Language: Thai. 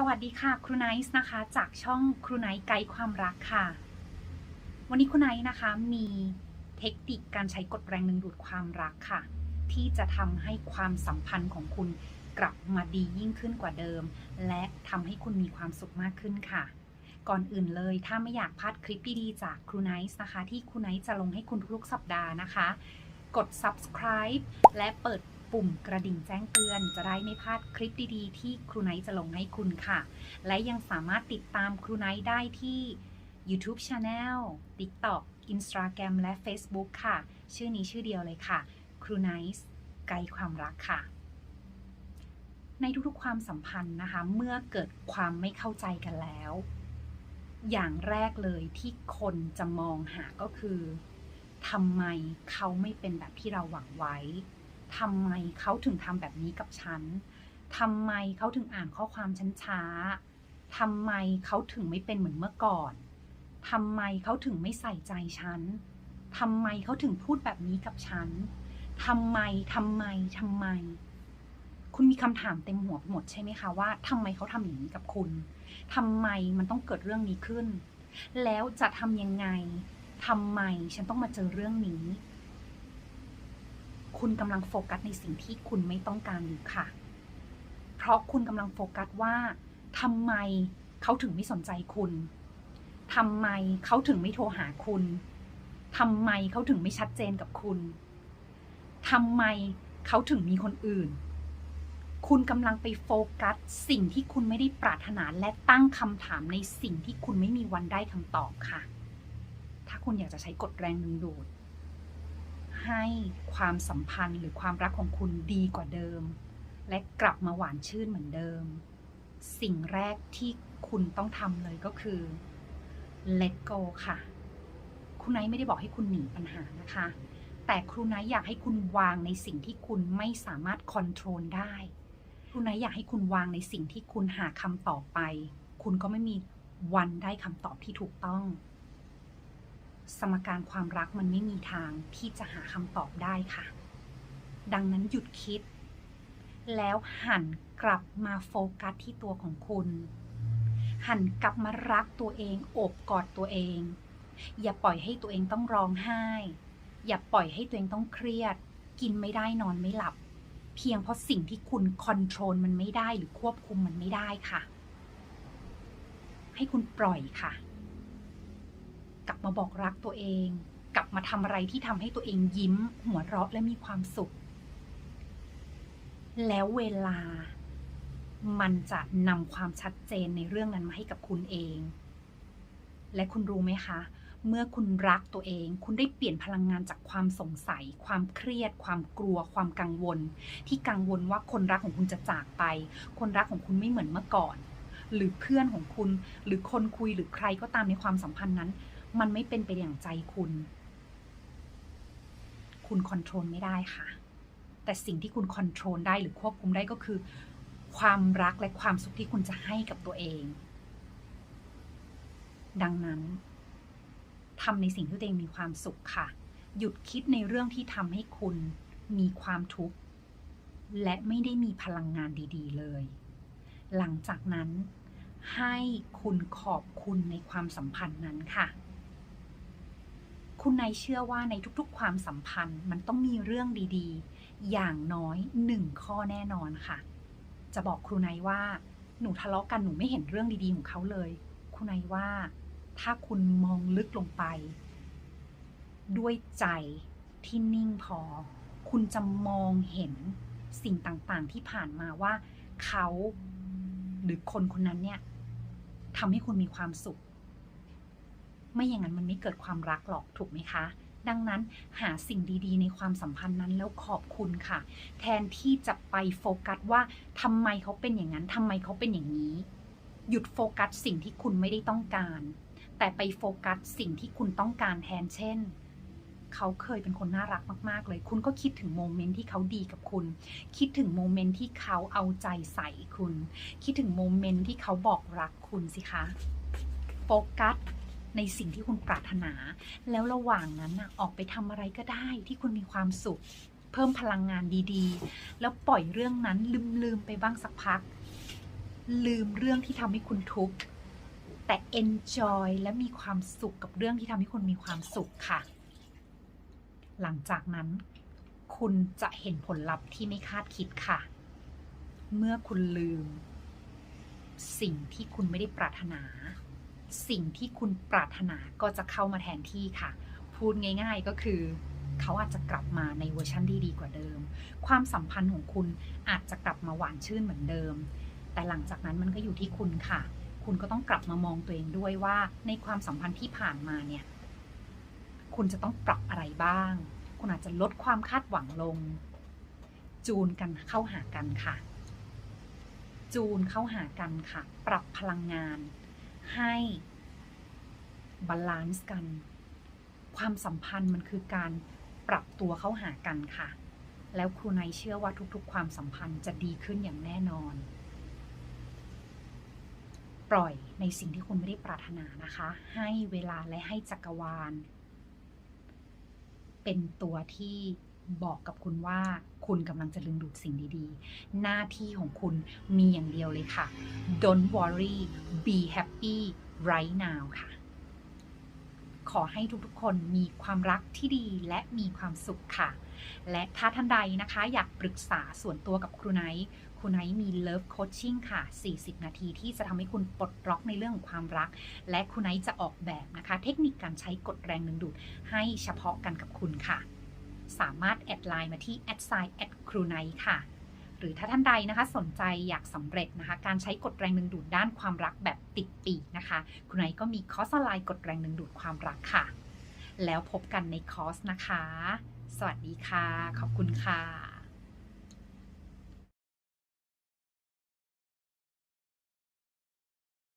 สวัสดีค่ะครูไนซ์นะคะ จากช่องครูไนซ์ไกด์ความรักค่ะ วันนี้ครูไนซ์นะคะมีเทคนิคการใช้กฎแรงดึงดูดความรักค่ะ ที่จะทำให้ความสัมพันธ์ของคุณกลับมาดียิ่งขึ้นกว่าเดิม และทำให้คุณมีความสุขมากขึ้นค่ะ ก่อนอื่นเลยถ้าไม่อยากพลาดคลิปดีๆจากครูไนซ์นะคะ ที่ครูไนซ์จะลงให้คุณทุกๆสัปดาห์นะคะ กด subscribe และเปิด ปุ่มกระดิ่งแจ้งเตือน จะได้ไม่พลาดคลิปดีๆ ที่ครูไนท์จะลงให้คุณค่ะ และยังสามารถติดตามครูไนท์ได้ที่ YouTube Channel TikTok Instagram และ Facebook ค่ะ ชื่อนี้ชื่อเดียวเลยค่ะ ครูไนท์ไกด์ความรักค่ะในทุกๆความสัมพันธ์นะคะ เมื่อเกิดความไม่เข้าใจกันแล้ว อย่างแรกเลยที่คนจะมองหาก็คือทำไมเขาไม่เป็นแบบที่เราหวังไว้ ทำไมเขาถึงทำแบบนี้กับฉันทำไมเขาถึงอ่านข้อความฉันช้าทำไมเขาถึงไม่เป็นเหมือนเมื่อก่อนทำไมเขาถึงไม่ใส่ใจฉันทำไมเขาถึงพูดแบบนี้กับฉันทำไมทำไมทำไม คุณมีคำถามเต็มหัวไปหมดใช่ไหมคะว่าทำไมเขาทำอย่างนี้กับคุณทำไมมันต้องเกิดเรื่องนี้ขึ้น แล้วจะทำยังไงทำไมฉันต้องมาเจอเรื่องนี้ คุณกำลังโฟกัสในสิ่งที่คุณไม่ต้องการอยู่ค่ะ เพราะคุณกำลังโฟกัสว่าทำไมเขาถึงไม่สนใจคุณทำไมเขาถึงไม่โทรหาคุณทำไมเขาถึงไม่ชัดเจนกับคุณทำไมเขาถึงมีคนอื่น คุณกำลังไปโฟกัสสิ่งที่คุณไม่ได้ปรารถนาและตั้งคำถามในสิ่งที่คุณไม่มีวันได้คำตอบค่ะ ถ้าคุณอยากจะใช้กฎแรงดึงดูด ให้ความสัมพันธ์หรือความรักของคุณดีกว่าเดิม และกลับมาหวานชื่นเหมือนเดิม สิ่งแรกที่คุณต้องทำเลยก็คือ let go ค่ะคุณไนท์ไม่ได้บอกให้คุณหนีปัญหานะคะ แต่ครูไนท์อยากให้คุณวางในสิ่งที่คุณไม่สามารถคอนโทรลได้ ครูไนท์อยากให้คุณวางในสิ่งที่คุณหาคำตอบไป คุณก็ไม่มีวันได้คำตอบที่ถูกต้อง สมการความรักมันไม่มีทางที่จะหาคำตอบได้ค่ะ ดังนั้นหยุดคิด แล้วหันกลับมาโฟกัสที่ตัวของคุณ หันกลับมารักตัวเองโอบกอดตัวเอง อย่าปล่อยให้ตัวเองต้องร้องไห้ อย่าปล่อยให้ตัวเองต้องเครียด กินไม่ได้นอนไม่หลับ เพียงเพราะสิ่งที่คุณคอนโทรลมันไม่ได้หรือควบคุมมันไม่ได้ค่ะ ให้คุณปล่อยค่ะ กลับมาบอกรักตัวเอง กลับมาทำอะไรที่ทำให้ตัวเองยิ้ม หัวเราะและมีความสุข แล้วเวลามันจะนำความชัดเจนในเรื่องนั้นมาให้กับคุณเอง และคุณรู้ไหมคะ เมื่อคุณรักตัวเอง คุณได้เปลี่ยนพลังงานจากความสงสัย ความเครียด ความกลัว ความกังวล ที่กังวลว่าคนรักของคุณจะจากไป คนรักของคุณไม่เหมือนเมื่อก่อน หรือเพื่อนของคุณ หรือคนคุยหรือใครก็ตามในความสัมพันธ์นั้น มันไม่เป็นไปอย่างใจคุณ คุณคอนโทรลไม่ได้ค่ะ แต่สิ่งที่คุณคอนโทรลได้หรือควบคุมได้ก็คือ ความรักและความสุขที่คุณจะให้กับตัวเอง ดังนั้นทำในสิ่งที่ตัวเองมีความสุขค่ะ หยุดคิดในเรื่องที่ทำให้คุณมีความทุกข์และไม่ได้มีพลังงานดี ๆ เลย หลังจากนั้นให้คุณขอบคุณในความสัมพันธ์นั้นค่ะ คุณนายเชื่อว่าในทุกๆ ความสัมพันธ์มันต้องมีเรื่องดีๆ อย่างน้อยหนึ่งข้อแน่นอนค่ะ จะบอกครูนายว่า หนูทะเลาะกันหนูไม่เห็นเรื่องดีๆของเขาเลย ครูนายว่า ถ้าคุณมองลึกลงไป ด้วยใจที่นิ่งพอ คุณจะมองเห็นสิ่งต่างๆ ที่ผ่านมาว่าเขาหรือคนคนนั้นเนี่ยทำให้คุณมีความสุข ไม่อย่างนั้นมันไม่เกิดความรักหรอกถูกไหมคะ ดังนั้นหาสิ่งดีๆ ในความสัมพันธ์นั้นแล้วขอบคุณค่ะ แทนที่จะไปโฟกัสว่าทำไมเขาเป็นอย่างนั้นทำไมเขาเป็นอย่างนี้ หยุดโฟกัสสิ่งที่คุณไม่ได้ต้องการ แต่ไปโฟกัสสิ่งที่คุณต้องการแทนเช่นเขาเคยเป็นคนน่ารักมาก ๆ เลย คุณก็คิดถึงโมเมนต์ที่เขาดีกับคุณ คิดถึงโมเมนต์ที่เขาเอาใจใส่คุณ คิดถึงโมเมนต์ที่เขาบอกรักคุณสิคะ โฟกัส ในสิ่งที่คุณปรารถนา แล้วระหว่างนั้นนะออกไปทำอะไรก็ได้ที่คุณมีความสุข เพิ่มพลังงานดีๆ แล้วปล่อยเรื่องนั้นลืมๆไปบ้างสักพัก ลืมเรื่องที่ทำให้คุณทุกข์แต่ enjoy และมีความสุขกับเรื่องที่ทำให้คุณมีความสุขค่ะ หลังจากนั้น คุณจะเห็นผลลัพธ์ที่ไม่คาดคิดค่ะ เมื่อคุณลืม สิ่งที่คุณไม่ได้ปรารถนา สิ่งที่คุณปรารถนาก็จะเข้ามาแทนที่ค่ะ พูดง่ายๆก็คือเขาอาจจะกลับมาในเวอร์ชันที่ดีกว่าเดิม ความสัมพันธ์ของคุณอาจจะกลับมาหวานชื่นเหมือนเดิม แต่หลังจากนั้นมันก็อยู่ที่คุณค่ะ คุณก็ต้องกลับมามองตัวเองด้วยว่าในความสัมพันธ์ที่ผ่านมาเนี่ย คุณจะต้องปรับอะไรบ้าง คุณอาจจะลดความคาดหวังลง จูนกันเข้าหากันค่ะ จูนเข้าหากันค่ะ ปรับพลังงาน ให้บาลานซ์กัน ความสัมพันธ์มันคือการปรับตัวเข้าหากันค่ะ แล้วครูไนเชื่อว่าทุกๆ ความสัมพันธ์จะดีขึ้นอย่างแน่นอน ปล่อยในสิ่งที่คุณไม่ได้ปรารถนานะคะ ให้เวลาและให้จักรวาล เป็นตัวที่ บอกกับคุณว่าคุณกำลังจะดึงดูดสิ่งดีๆ หน้าที่ของคุณมีอย่างเดียวเลยค่ะ don't worry be happy right now ค่ะ ขอให้ทุกๆ คนมีความรักที่ดีและมีความสุขค่ะ และถ้าท่านใดนะคะอยากปรึกษาส่วนตัวกับครูไนท์ครูไนท์มี Love Coaching ค่ะ 40 นาทีที่จะทำให้คุณปลดล็อกในเรื่องของความรัก และครูไนท์จะออกแบบนะคะ เทคนิคการใช้กดแรงดึงดูดให้เฉพาะกันกับคุณค่ะ สามารถแอดไลน์มาที่ a d s i g n at ครูไนค่ะ หรือถ้าท่านใดนะคะสนใจอยากสำเร็จนะคะ การใช้กฎแรงดึงดูดด้านความรักแบบติดปีกนะคะ คุณไนท์ก็มีคอร์สออนไลน์กฎแรงดึงดูดความรักค่ะ แล้วพบกันในคอร์สนะคะ สวัสดีค่ะ ขอบคุณค่ะ